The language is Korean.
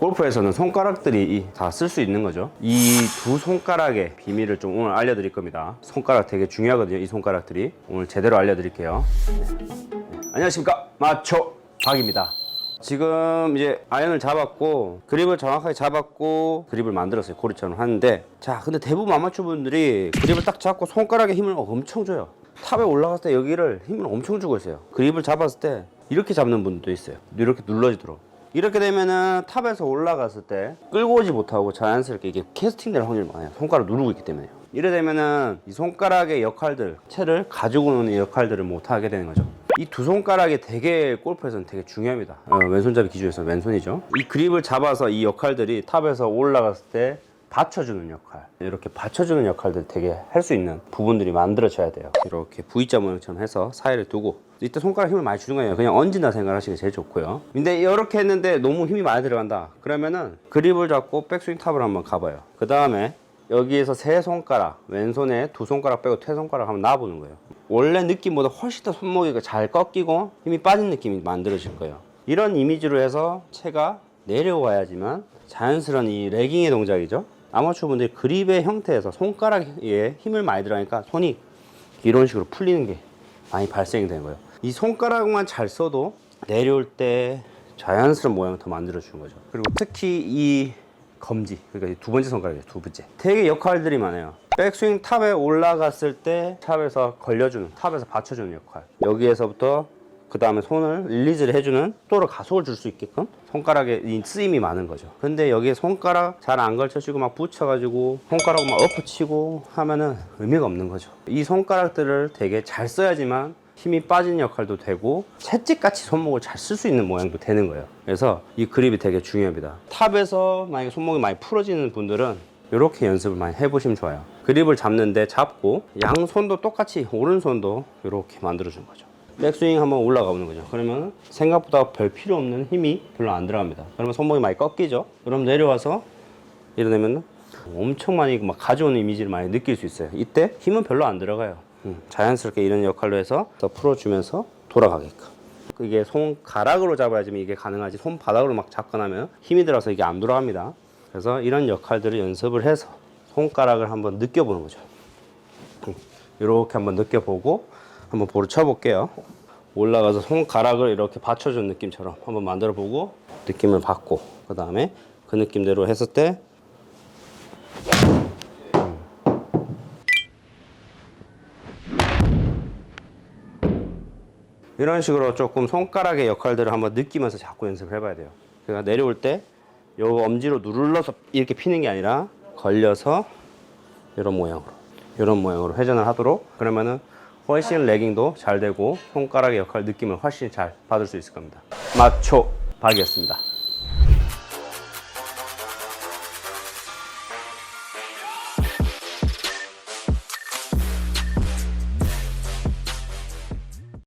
골프에서는 손가락들이 다 쓸 수 있는 거죠. 이 두 손가락의 비밀을 좀 오늘 알려드릴 겁니다. 손가락 되게 중요하거든요. 이 손가락들이 오늘 제대로 알려드릴게요. 네. 안녕하십니까 마초 박입니다. 지금 이제 아이언을 잡았고 그립을 정확하게 잡았고 그립을 만들었어요 고리처럼 하는데 자 근데 대부분 아마추어 분들이 그립을 딱 잡고 손가락에 힘을 엄청 줘요 탑에 올라갔을 때 여기를 힘을 엄청 주고 있어요 그립을 잡았을 때 이렇게 잡는 분도 있어요 이렇게 눌러지도록 이렇게 되면은 탑에서 올라갔을 때 끌고 오지 못하고 자연스럽게 이게 캐스팅 될 확률이 많아요 손가락 누르고 있기 때문에요 이래 되면은 이 손가락의 역할들 채를 가지고 노는 역할들을 못 하게 되는 거죠 이 두 손가락이 되게 골프에서는 되게 중요합니다. 어, 왼손잡이 기준에서 왼손이죠. 이 그립을 잡아서 이 역할들이 탑에서 올라갔을 때 받쳐주는 역할. 이렇게 받쳐주는 역할들 되게 할 수 있는 부분들이 만들어져야 돼요. 이렇게 V자 모양처럼 해서 사이를 두고 이때 손가락 힘을 많이 주는 거예요. 그냥 얹은다 생각하시는 게 제일 좋고요. 근데 이렇게 했는데 너무 힘이 많이 들어간다. 그러면은 그립을 잡고 백스윙 탑을 한번 가봐요. 그 다음에 여기에서 세 손가락 왼손에 두 손가락 빼고 세 손가락 한번 놔보는 거예요. 원래 느낌보다 훨씬 더 손목이 잘 꺾이고 힘이 빠진 느낌이 만들어질 거예요. 이런 이미지로 해서 채가 내려와야지만 자연스러운 이 레깅의 동작이죠 아마추어 분들이 그립의 형태에서 손가락에 힘을 많이 들어가니까 손이 이런 식으로 풀리는 게 많이 발생이 되는 거예요. 이 손가락만 잘 써도 내려올 때 자연스러운 모양을 더 만들어 주는 거죠. 그리고 특히 이 검지 그러니까 이 두 번째 손가락이에요 두 번째. 되게 역할들이 많아요. 백스윙 탑에 올라갔을 때 탑에서 걸려주는 탑에서 받쳐주는 역할. 여기에서부터 그 다음에 손을 릴리즈를 해주는 또로 가속을 줄 수 있게끔 손가락에 이 쓰임이 많은 거죠. 근데 여기에 손가락 잘 안 걸쳐지고 막 붙여가지고 손가락 막 엎어치고 하면은 의미가 없는 거죠. 이 손가락들을 되게 잘 써야지만 힘이 빠진 역할도 되고 채찍같이 손목을 잘 쓸 수 있는 모양도 되는 거예요. 그래서 이 그립이 되게 중요합니다. 탑에서 만약에 손목이 많이 풀어지는 분들은 이렇게 연습을 많이 해보시면 좋아요. 그립을 잡는데 잡고 양손도 똑같이 오른손도 이렇게 만들어 준 거죠 백스윙 한번 올라가 보는 거죠. 그러면 생각보다 별 필요 없는 힘이 별로 안 들어갑니다. 그러면 손목이 많이 꺾이죠? 그럼 내려와서 이러면 엄청 많이 막 가져오는 이미지를 많이 느낄 수 있어요. 이때 힘은 별로 안 들어가요. 음, 자연스럽게 이런 역할로 해서 더 풀어주면서 돌아가게끔. 이게 손가락으로 잡아야지만 이게 가능하지. 손바닥으로 막 잡거나 하면 힘이 들어서 이게 안 돌아갑니다. 그래서 이런 역할들을 연습을 해서 손가락을 한번 느껴보는 거죠. 이렇게 한번 느껴보고 한번 볼을 쳐볼게요 올라가서 손가락을 이렇게 받쳐준 느낌처럼 한번 만들어 보고 느낌을 받고 그 다음에 그 느낌대로 했을 때 이런 식으로 조금 손가락의 역할들을 한번 느끼면서 자꾸 연습을 해봐야 돼요. 그러니까 내려올 때 요 엄지로 눌러서 이렇게 피는 게 아니라 걸려서 이런 모양으로 이런 모양으로 회전을 하도록 그러면은 훨씬 레깅도 잘 되고 손가락의 역할 느낌을 훨씬 잘 받을 수 있을 겁니다. 마초 박이었습니다.